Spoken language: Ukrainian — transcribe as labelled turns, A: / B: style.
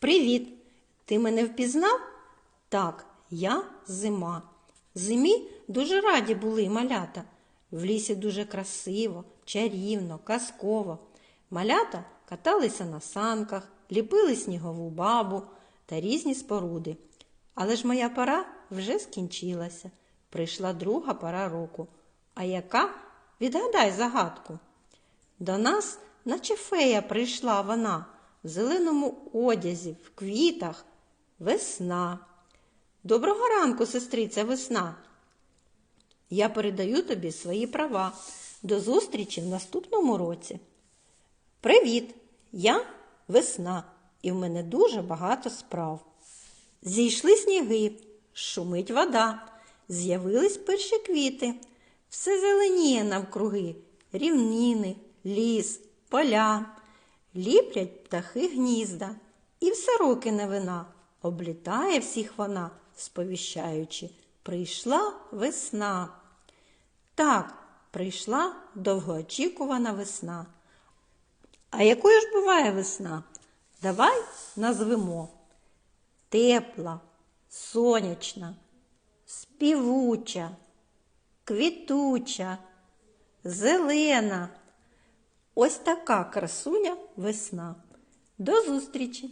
A: Привіт! Ти мене впізнав? Так, я зима. Зимі дуже раді були малята. В лісі дуже красиво, чарівно, казково. Малята каталися на санках, ліпили снігову бабу та різні споруди. Але ж моя пора вже скінчилася. Прийшла друга пора року. А яка? Відгадай загадку. До нас, наче фея, прийшла вона в зеленому одязі, в квітах, весна. Доброго ранку, сестриця весна. Я передаю тобі свої права. До зустрічі в наступному році. Привіт! Я весна, і в мене дуже багато справ. Зійшли сніги, шумить вода, з'явились перші квіти. Все зеленіє навкруги, рівніни, ліс, поля. Ліплять птахи гнізда, і в сороки невина облітає всіх вона, сповіщаючи, прийшла весна. Так, прийшла довгоочікувана весна. А якою ж буває весна? Давай назвемо тепла, сонячна, співуча, квітуча, зелена. Ось така красуня весна. До зустрічі!